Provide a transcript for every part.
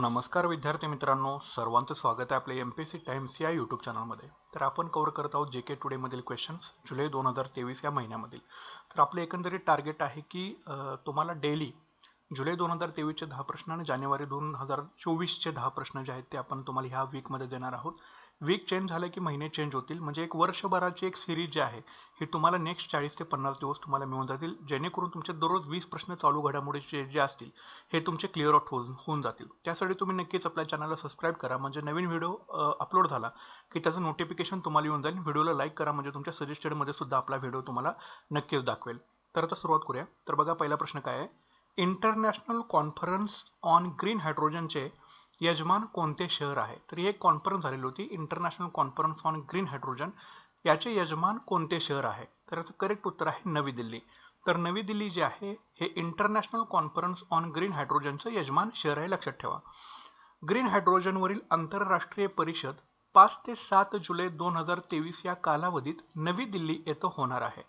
नमस्कार विद्यार्थी मित्रांनो सर्वांचं स्वागत आहे आपल्या एम पी सी टाइम्स या यूट्यूब चॅनलमध्ये तर आपण कव्हर करत आहोत जे के टुडेमधील क्वेश्चन्स जुलै दोन हजार तेवीस या महिन्यामधील. तर आपलं एकंदरीत टार्गेट आहे की तुम्हाला डेली जुलै दोन हजार तेवीसचे दहा प्रश्न आणि जानेवारी दोन हजार चोवीसचे दहा प्रश्न जे आहेत ते आपण तुम्हाला ह्या वीकमध्ये देणार आहोत. वीक चेंज झालं की महिने चेंज होतील. म्हणजे एक वर्षभराची एक सिरीज जी आहे ही तुम्हाला नेक्स्ट चाळीस ते पन्नास दिवस तुम्हाला मिळून जातील. जेणेकरून तुमचे दररोज वीस प्रश्न चालू घडामोडीचे जे असतील हे तुमचे क्लिअर आउट होऊन होऊन जातील. त्यासाठी तुम्ही नक्कीच आपल्या चॅनलला सबस्क्राईब करा. म्हणजे नवीन व्हिडिओ अपलोड झाला की त्याचं नोटिफिकेशन तुम्हाला येऊन जाईल. व्हिडिओला लाईक करा. म्हणजे तुमच्या सजेस्टेडमध्ये सुद्धा आपला व्हिडिओ तुम्हाला नक्कीच दाखवेल. तर आता सुरुवात करूया. तर बघा पहिला प्रश्न काय आहे? इंटरनॅशनल कॉन्फरन्स ऑन ग्रीन हायड्रोजनचे यजमान कोणते शहर आहे? तर ही एक कॉन्फरन्स झालेली होती international conference on green hydrogen याचे यजमान कोणते शहर आहे? तर याचं करेक्ट उत्तर आहे नवी दिल्ली. तर नवी दिल्ली जे आहे हे इंटरनॅशनल कॉन्फरन्स ऑन ग्रीन हायड्रोजनचं यजमान शहर आहे लक्षात ठेवा. ग्रीन हायड्रोजनवरील आंतरराष्ट्रीय परिषद पाच ते सात जुलै दोन हजार तेवीस या कालावधीत नवी दिल्ली येथे होणार आहे.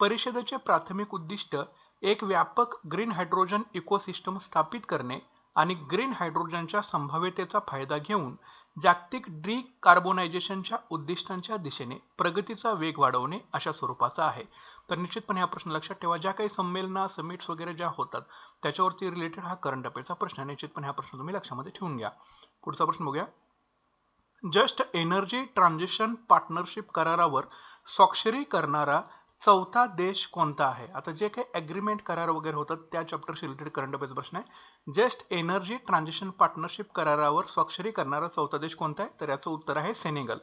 परिषदेचे प्राथमिक उद्दिष्ट एक व्यापक ग्रीन हायड्रोजन इकोसिस्टम स्थापित करणे आणि ग्रीन हायड्रोजनच्या संभाव्यतेचा फायदा घेऊन जागतिक डिकार्बोनायझेशनच्या उद्दिष्टांच्या दिशेने प्रगतीचा वेग वाढवणे अशा स्वरूपाचा आहे. तर निश्चितपणे हा प्रश्न लक्षात ठेवा. ज्या काही संमेलना समिट्स वगैरे ज्या होतात त्याच्यावरती रिलेटेड हा करंट अफेअरचा प्रश्न आहे. निश्चितपणे हा प्रश्न तुम्ही लक्षामध्ये ठेवून घ्या. पुढचा प्रश्न बघूया. जस्ट एनर्जी ट्रान्झिशन पार्टनरशिप करारावर स्वाक्षरी करणारा चौथा देश कोणता आहे? आता जे काही ॲग्रीमेंट करार वगैरे होतात त्या चॅप्टरशी रिलेटेड करंट अफेअर्स प्रश्न आहे. जस्ट एनर्जी ट्रान्झिशन पार्टनरशिप करारावर स्वाक्षरी करणारा चौथा देश कोणता आहे? तर याचं उत्तर आहे सेनेगल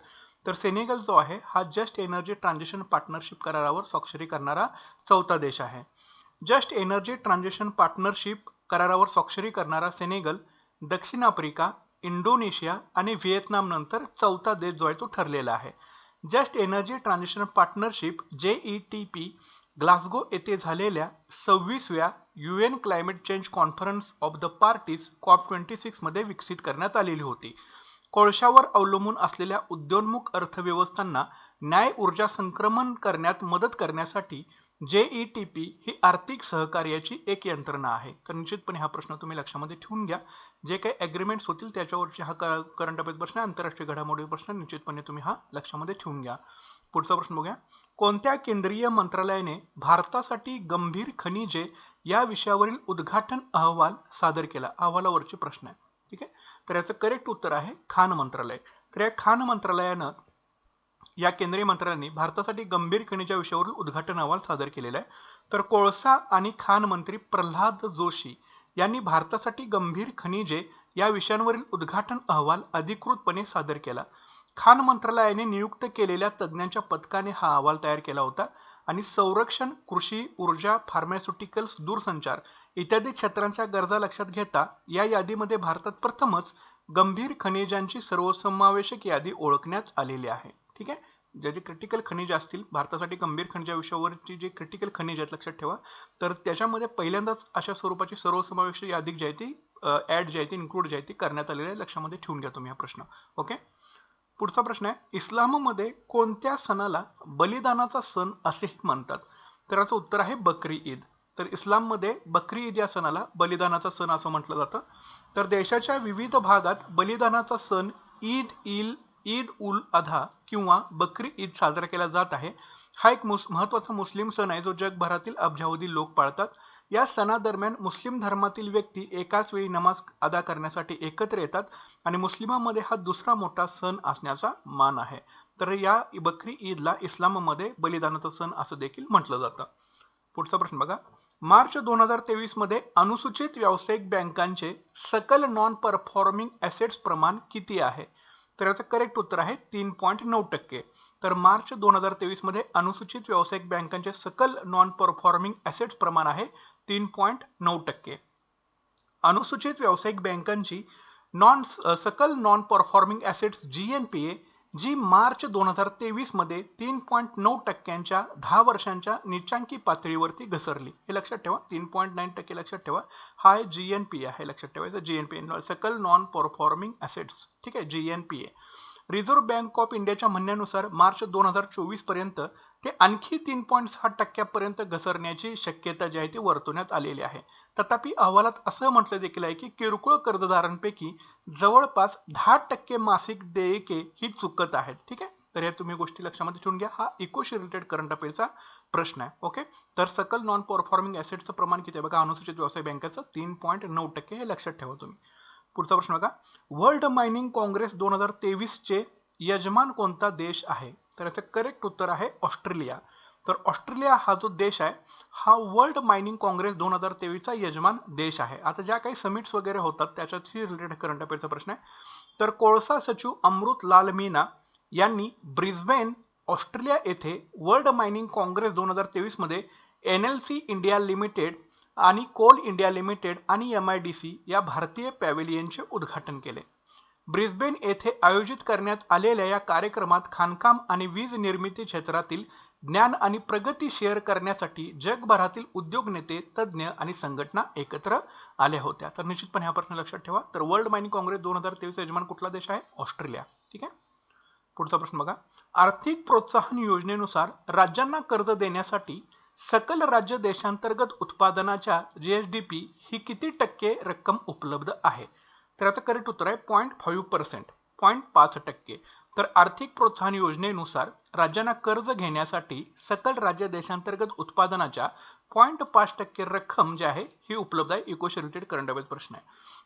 तर सेनेगल जो आहे हा जस्ट एनर्जी ट्रान्झिशन पार्टनरशिप करारावर स्वाक्षरी करणारा चौथा देश आहे. जस्ट एनर्जी ट्रान्झिशन पार्टनरशिप करारावर स्वाक्षरी करणारा सेनेगल दक्षिण आफ्रिका इंडोनेशिया आणि व्हिएतनाम नंतर चौथा देश जो आहे तो ठरलेला आहे. Just energy transition partnership J E T P Glasgow येथे झालेल्या सव्वीसव्या U N climate change conference of the parties COP twenty सिक्समध्ये विकसित करण्यात आलेली होती. कोळशावर अवलंबून असलेल्या उद्योन्मुख अर्थव्यवस्थांना न्याय ऊर्जा संक्रमण करण्यात मदत करण्यासाठी जे ई टी पी ही आर्थिक सहकार्याची एक यंत्रणा आहे. तर निश्चितपणे हा प्रश्न तुम्ही लक्षामध्ये ठेवून घ्या. जे काही ॲग्रीमेंट्स होतील त्याच्यावरचे हा करंट अफेअर्स प्रश्न आंतरराष्ट्रीय घडामोडी प्रश्न निश्चितपणे तुम्ही हा लक्षामध्ये ठेवून घ्या. पुढचा प्रश्न बघूया. कोणत्या केंद्रीय मंत्रालयाने भारतासाठी गंभीर खनिजे या विषयावरील उद्घाटन अहवाल सादर केला? अहवालावरचे प्रश्न आहे. ठीक आहे? तर याचं करेक्ट उत्तर आहे खान मंत्रालय. तर या खान मंत्रालयानं या केंद्रीय मंत्र्यांनी भारतासाठी गंभीर खनिजा विषयावरील उद्घाटन अहवाल सादर केलेला आहे. तर कोळसा आणि खान मंत्री प्रल्हाद जोशी यांनी भारतासाठी गंभीर खनिजे या विषयांवरील उद्घाटन अहवाल अधिकृतपणे सादर केला. खान मंत्रालयाने नियुक्त केलेल्या तज्ज्ञांच्या पथकाने हा अहवाल तयार केला होता आणि संरक्षण कृषी ऊर्जा फार्मास्युटिकल्स दूरसंचार इत्यादी क्षेत्रांच्या गरजा लक्षात घेता या यादीमध्ये भारतात प्रथमच गंभीर खनिजांची सर्वसमावेशक यादी ओळखण्यात आलेली आहे. ठीक आहे? ज्या जे क्रिटिकल खनिज असतील भारतासाठी गंभीर खनिजा विषयावरची जे क्रिटिकल खनिज आहेत लक्षात ठेवा. तर त्याच्यामध्ये पहिल्यांदाच अशा स्वरूपाची सर्वसमावेशक यादी जी आहे ती ॲड जी आहे ती इन्क्लूड जी आहे ती करण्यात आलेली आहे. लक्षामध्ये ठेवून घ्या तुम्ही हा प्रश्न. ओके पुढचा प्रश्न आहे इस्लाममध्ये कोणत्या सणाला बलिदानाचा सण असेही म्हणतात? तर याचं उत्तर आहे बकरी ईद. तर इस्लाममध्ये बकरी ईद या सणाला बलिदानाचा सण असं म्हटलं जातं. तर देशाच्या विविध भागात बलिदानाचा सण ईद इल ईद उल अधा किंवा बकरी ईद साजरा केला जात आहे. हा एक मुस महत्त्वाचा मुस्लिम सण आहे जो जगभरातील अब्जावधी लोक पाळतात. या सणादरम्यान मुस्लिम धर्मातील व्यक्ती एकाच वेळी नमाज अदा करण्यासाठी एकत्र येतात आणि मुस्लिमांमध्ये हा दुसरा मोठा सण असण्याचा मान आहे. तर या बकरी ईदला इस्लाममध्ये बलिदानाचा सण असं देखील म्हटलं जातं. पुढचा प्रश्न बघा. मार्च दोन हजार तेवीसमध्ये अनुसूचित व्यावसायिक बँकांचे सकल नॉन परफॉर्मिंग ॲसेट्स प्रमाण किती आहे? तर याचं करेक्ट उत्तर आहे तीन पॉईंट नऊ टक्के. तर मार्च दोन हजार तेवीसमध्ये अनुसूचित व्यावसायिक बँकांचे सकल नॉन परफॉर्मिंग ॲसेट्स प्रमाण आहे तीन पॉईंट नऊ टक्के. अनुसूचित व्यावसायिक बँकांची नॉन सकल non performing assets G N P A जी मार्च दोन हजार तेवीसमध्ये तीन पॉईंट नऊ टक्क्यांच्या दहा वर्षांच्या निचांकी पातळीवरती घसरली. हे लक्षात ठेवा तीन पॉईंट नाईन टक्के लक्षात ठेवा. हा आहे जी एन पी आहे लक्षात ठेवायचं जी एन पी सकल नॉन परफॉर्मिंग असेट्स ठीक आहे G N P A reserve bank of इंडियाच्या म्हणण्यानुसार मार्च दोन हजार चोवीसपर्यंत ते आणखी तीन पॉईंट सहा टक्क्यापर्यंत घसरण्याची शक्यता जी आहे ती वर्तवण्यात आलेली आहे. तथापि अहवालात असं म्हटलं देखील आहे की किरकोळ कर्जदारांपैकी जवळपास दहा टक्के मासिक देयके ही चुकत आहेत. ठीक आहे? तर या तुम्ही गोष्टी लक्षामध्ये ठेवून घ्या. हा इकोशी रिलेटेड करंट अफेअरचा प्रश्न आहे. ओके तर सकल नॉन परफॉर्मिंग ॲसेटचं प्रमाण किती आहे? बघा अनुसूचित व्यवसाय बँकेचं तीन पॉईंट नऊ टक्के हे लक्षात ठेवा तुम्ही. पुढचा प्रश्न बघा. वर्ल्ड मायनिंग काँग्रेस दोन हजार तेवीसचे यजमान कोणता देश आहे? तर याचं करेक्ट उत्तर आहे ऑस्ट्रेलिया. तर ऑस्ट्रेलिया हा जो देश आहे हा वर्ल्ड मायनिंग काँग्रेस दोन हजार तेवीसचा यजमान देश आहे. आता ज्या काही समिट्स वगैरे होतात त्याच्याशी रिलेटेड करंट अफेअरचा प्रश्न आहे. तर कोळसा सचिव अमृत लाल मीना यांनी ब्रिस्बेन ऑस्ट्रेलिया येथे वर्ल्ड मायनिंग काँग्रेस दोन हजार तेवीसमध्ये N L C India limited आणि कोल इंडिया लिमिटेड आणि एम आय डी सी या भारतीय पॅव्हिलियनचे उद्घाटन केले. ब्रिस्बेन येथे आयोजित करण्यात आलेल्या या कार्यक्रमात खाणकाम आणि वीज निर्मिती क्षेत्रातील ज्ञान आणि प्रगती शेअर करण्यासाठी जगभरातील उद्योग नेते तज्ज्ञ आणि संघटना एकत्र आल्या होत्या. तर निश्चितपणे हा प्रश्न लक्षात ठेवा. तर वर्ल्ड मायनिंग काँग्रेस दोन हजार तेवीस यजमान कुठला देश आहे? ऑस्ट्रेलिया. ठीक आहे? पुढचा प्रश्न बघा. आर्थिक प्रोत्साहन योजनेनुसार राज्यांना कर्ज देण्यासाठी सकल राज्य देशांतर्गत उत्पादनाच्या जी एस डी पी ही किती टक्के रक्कम उपलब्ध आहे? तर याचं करेक्ट उत्तर आहे पॉईंट फाईव्ह पर्सेंट पॉईंट पाच टक्के. तर आर्थिक प्रोत्साहन योजनेनुसार राज्यांना कर्ज घेण्यासाठी सकल राज्य देशांतर्गत उत्पादनाच्या पॉईंट पाच टक्के रक्कम जी आहे ही उपलब्ध आहे. इकोशी रिलेटेड करंट अफेअर्स प्रश्न आहे.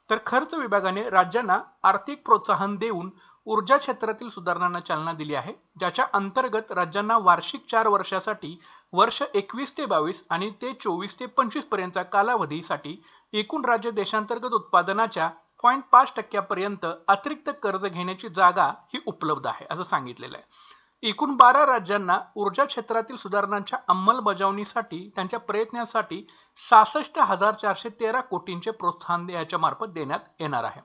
तर खर्च विभागाने राज्यांना आर्थिक प्रोत्साहन देऊन ऊर्जा क्षेत्रातील सुधारणांना चालना दिली आहे ज्याच्या अंतर्गत राज्यांना वार्षिक चार वर्षासाठी वर्ष एकवीस ते बावीस आणि ते चोवीस ते पंचवीस पर्यंतच्या कालावधीसाठी एकूण राज्य देशांतर्गत उत्पादनाच्या पॉईंट पाच टक्क्यापर्यंत अतिरिक्त कर्ज घेण्याची जागा ही उपलब्ध आहे असं सांगितलेलं आहे. एकूण बारा राज्यांना ऊर्जा क्षेत्रातील सुधारणांच्या अंमलबजावणीसाठी त्यांच्या प्रयत्नासाठी सहासष्ट हजार चारशे तेरा कोटींचे प्रोत्साहन याच्या मार्फत देण्यात येणार आहे.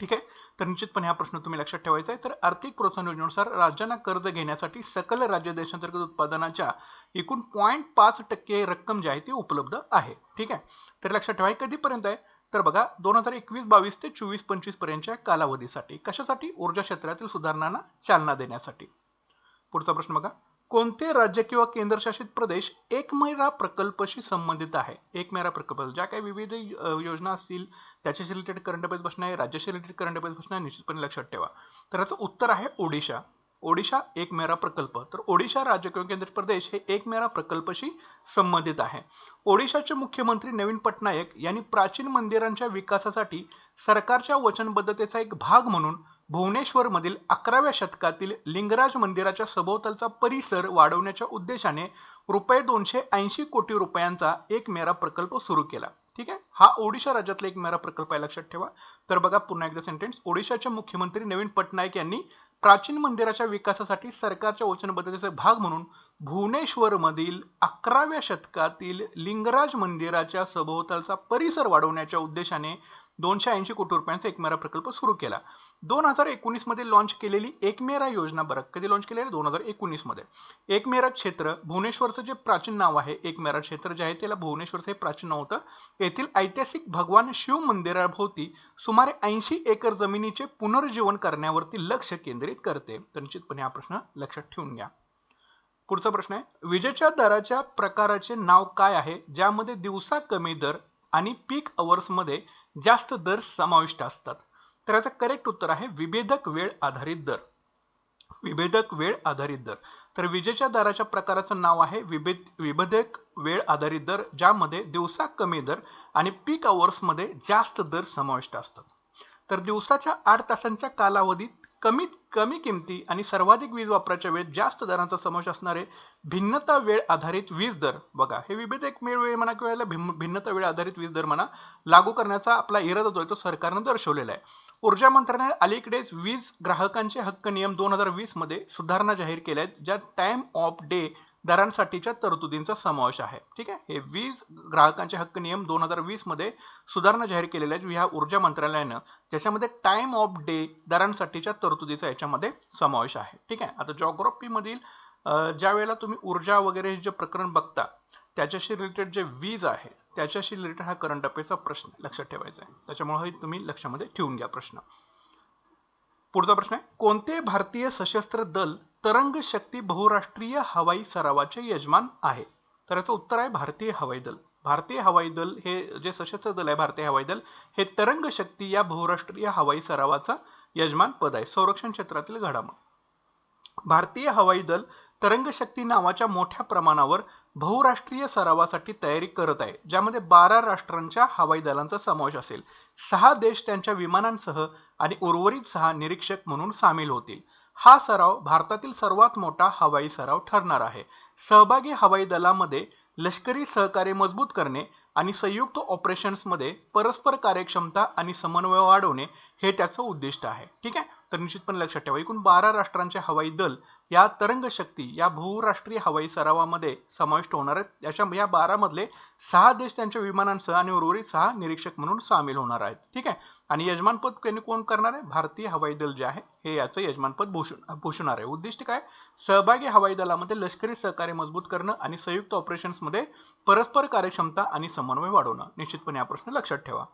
ठीक आहे? तर निश्चितपणे हा प्रश्न तुम्ही लक्षात ठेवायचा आहे. तर आर्थिक प्रोत्साहन योजनेनुसार राज्यांना कर्ज घेण्यासाठी सकल राज्य देशांतर्गत उत्पादनाच्या एकूण पॉईंट पाच टक्के रक्कम जी आहे ती उपलब्ध आहे. ठीक आहे? तर लक्षात ठेवा कधीपर्यंत आहे? तर बघा दोन हजार एकवीस बावीस ते चोवीस पंचवीस पर्यंतच्या कालावधीसाठी. कशासाठी? ऊर्जा क्षेत्रातील सुधारणांना चालना देण्यासाठी. पुढचा प्रश्न बघा. कोणते राज्य किंवा केंद्रशासित प्रदेश एक मेरा प्रकल्पशी संबंधित आहे? एक मेरा प्रकल्प. ज्या काही विविध योजना असतील त्याच्याशी रिलेटेड करंट अफेअर्स प्रश्न आहे राज्याशी रिलेटेड करंट अफेअर्स प्रश्न आहे निश्चितपणे लक्षात ठेवा. तर याचं उत्तर आहे ओडिशा. ओडिशा एक मेरा प्रकल्प. तर ओडिशा राज्य किंवा केंद्र प्रदेश हे एक मेरा प्रकल्पशी संबंधित आहे. ओडिशाचे मुख्यमंत्री नवीन पटनायक यांनी प्राचीन मंदिरांच्या विकासासाठी सरकारच्या वचनबद्धतेचा एक भाग म्हणून भुवनेश्वरमधील अकराव्या शतकातील लिंगराज मंदिराच्या सभोवतालचा परिसर वाढवण्याच्या उद्देशाने रुपये दोनशे ऐंशी कोटी रुपयांचा एक मेरा प्रकल्प सुरू केला. ठीक आहे? हा ओडिशा राज्यातला एक मेरा प्रकल्प आहे लक्षात ठेवा. तर बघा पुन्हा एकदा सेंटेन्स ओडिशाचे मुख्यमंत्री नवीन पटनायक यांनी प्राचीन मंदिराच्या विकासासाठी सरकारच्या वचनबद्धतेचा भाग म्हणून भुवनेश्वरमधील अकराव्या शतकातील लिंगराज मंदिराच्या सभोवतालचा परिसर वाढवण्याच्या उद्देशाने दोनशे ऐंशी कोटी रुपयांचा एकमेरा प्रकल्प सुरू केला. दोन हजार एकोणीसमध्ये लॉन्च केलेली एकमेरा योजना बरं कधी लॉन्च केलेली दोन हजार एकोणीसमध्ये. एकमेरा क्षेत्र भुवनेश्वरचं जे प्राचीन नाव आहे एकमेरा क्षेत्र जे आहे त्याला भुवनेश्वरचं हे प्राचीन नाव होतं. येथील ऐतिहासिक भगवान शिव मंदिराभोवती सुमारे ऐंशी एकर जमिनीचे पुनर्जीवन करण्यावरती लक्ष केंद्रित करते. तर निश्चितपणे हा प्रश्न लक्षात ठेवून घ्या. पुढचा प्रश्न आहे विजेच्या दराच्या प्रकाराचे नाव काय आहे? ज्यामध्ये दिवसा कमी दर आणि पीकमध्ये जास्त दर समाविष्ट असतात. तर याचं करेक्ट उत्तर आहे विभेदक वेळ आधारित दर. विभेदक वेळ आधारित दर. तर विजेच्या दराच्या प्रकाराचं नाव आहे विभेद विभेदक वेळ आधारित दर ज्यामध्ये दिवसा कमी दर आणि पीक आवर्समध्ये जास्त दर समाविष्ट असतात. तर दिवसाच्या आठ तासांच्या कालावधीत कमीत कमी किमती आणि सर्वाधिक वीज वापराच्या वेळेत जास्त दरांचा समावेश असणारे भिन्नता वेळ आधारित वीज दर. बघा हे विविध एक वेळ म्हणा किंवा भिन्नता वेळ आधारित वीज दर म्हणा लागू करण्याचा आपला इरादा जो आहे तो सरकारनं दर्शवलेला आहे. ऊर्जा मंत्रालयाने अलीकडेच वीज ग्राहकांचे हक्क नियम दोन हजार वीसमध्ये सुधारणा जाहीर केल्या आहेत ज्यात टाइम ऑफ डे दरांसाठीच्या तरतुदींचा समावेश आहे. ठीक आहे? हे वीज ग्राहकांचे हक्क नियम दोन हजार वीसमध्ये सुधारणा जाहीर केलेल्या आहेत. ह्या ऊर्जा मंत्रालयानं ज्याच्यामध्ये टाइम ऑफ डे दरांसाठीच्या तरतुदीचा याच्यामध्ये समावेश आहे. ठीक आहे? आता जॉग्रॉफी मधील ज्या वेळेला तुम्ही ऊर्जा वगैरे जे प्रकरण बघता त्याच्याशी रिलेटेड जे वीज आहे त्याच्याशी रिलेटेड हा करंट अफेअरचा प्रश्न लक्षात ठेवायचा आहे. त्याच्यामुळे तुम्ही लक्षामध्ये ठेवून घ्या प्रश्न. पुढचा प्रश्न आहे. कोणते भारतीय सशस्त्र दल तरंग शक्ती बहुराष्ट्रीय हवाई सरावाचे यजमान आहे? तर याचं उत्तर आहे भारतीय हवाई दल. भारतीय हवाई दल हे जे सशस्त्र दल आहे भारतीय हवाई दल हे तरंग शक्ती या बहुराष्ट्रीय हवाई सरावाचा यजमान पद आहे. संरक्षण क्षेत्रातील घडामोड. भारतीय हवाई दल तरंगशक्ती नावाच्या मोठ्या प्रमाणावर बहुराष्ट्रीय सरावासाठी तयारी करत आहे ज्यामध्ये बारा राष्ट्रांच्या हवाई दलांचा समावेश असेल. सहा देश त्यांच्या विमानांसह आणि उर्वरित सहा निरीक्षक म्हणून सामील होतील. हा सराव भारतातील सर्वात मोठा हवाई सराव ठरणार आहे. सहभागी हवाई दलामध्ये लष्करी सहकार्य मजबूत करणे आणि संयुक्त ऑपरेशन्समध्ये परस्पर कार्यक्षमता आणि समन्वय वाढवणे हे त्याचं उद्दिष्ट आहे. ठीक आहे? तर निश्चितपणे लक्षात ठेवा. एकूण बारा राष्ट्रांचे हवाई दल या तरंग शक्ती या बहुराष्ट्रीय हवाई सरावामध्ये समाविष्ट होणार आहेत. याच्या या बारा मधले सहा देश त्यांच्या विमानांसह आणि उर्वरित सहा निरीक्षक म्हणून सामील होणार आहेत. ठीक आहे? आणि यजमानपद त्यांनी कोण करणार आहे? भारतीय हवाई दल जे आहे हे याचं यजमानपद भूषण भूषणार आहे. उद्दिष्ट काय? सहभागी हवाई दलामध्ये लष्करी सहकार्य मजबूत करणं आणि संयुक्त ऑपरेशन्समध्ये परस्पर कार्यक्षमता आणि समन्वय वाढवणं. निश्चितपणे हा प्रश्न लक्षात ठेवा.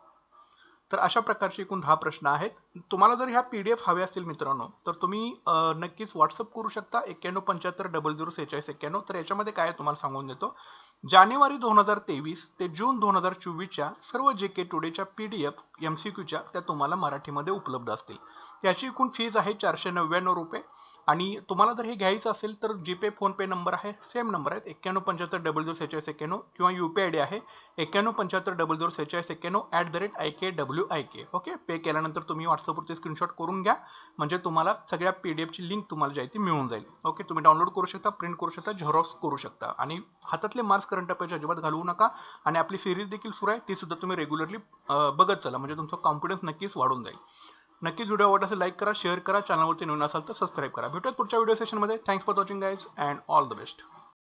तर अशा प्रकारचे एकूण दहा प्रश्न आहेत. तुम्हाला जर ह्या पी डी एफ हवे असतील मित्रांनो तर तुम्ही नक्कीच व्हॉट्सअप करू शकता. एक्क्याण्णव पंच्याहत्तर डबल झिरो सेहेचाळीस एक्क्याण्णव. तर याच्यामध्ये काय तुम्हाला सांगून देतो. जानेवारी दोन हजार तेवीस ते जून दोन हजार चोवीसच्या सर्व J K टुडेच्या P D F M C क्यूच्या त्या तुम्हाला मराठीमध्ये उपलब्ध असतील. याची एकूण फीज आहे चारशे नव्याण्णव रुपये. आणि तुम्हाला जर हे घ्यायचं असेल तर जीपे फोनपे नंबर आहे सेम नंबर आहेत. एक्क्याण्णव पंच्याहत्तर डबल झिरो सेहेचाळीस एक्क्याण्णव किंवा यू पी आय डी आहे. एक्क्याण्णव पंच्याहत्तर डबल झिरो सेहेचाळीस एक्क्याण्णव at the rate I K W I K. Okay? Pay केल्यानंतर तुम्ही व्हॉट्सअपवरती स्क्रीनशॉट करून घ्या. म्हणजे तुम्हाला सगळ्या पी डी एफची लिंक तुम्हाला जी आहे ती मिळून जाईल. ओके? तुम्ही डाउनलोड करू शकता प्रिंट करू शकता झेरॉक्स करू शकता. आणि हातातले मार्क्स करंट अफेअर्स अजिबात घालवू नका. आणि आपली सिरीज देखील सुरू आहे ती सुद्धा तुम्ही रेग्युलरली बघत चला. म्हणजे तुमचा कॉन्फिडन्स नक्कीच वाढून जाईल. नक्कीच व्हिडिओ आवडला असेल लाईक करा शेअर करा चॅनलवरती नवीन असाल तर सबस्क्राईब करा. भेटूयात पुढच्या व्हिडिओ सेशनमध्ये thanks for watching guys and all the best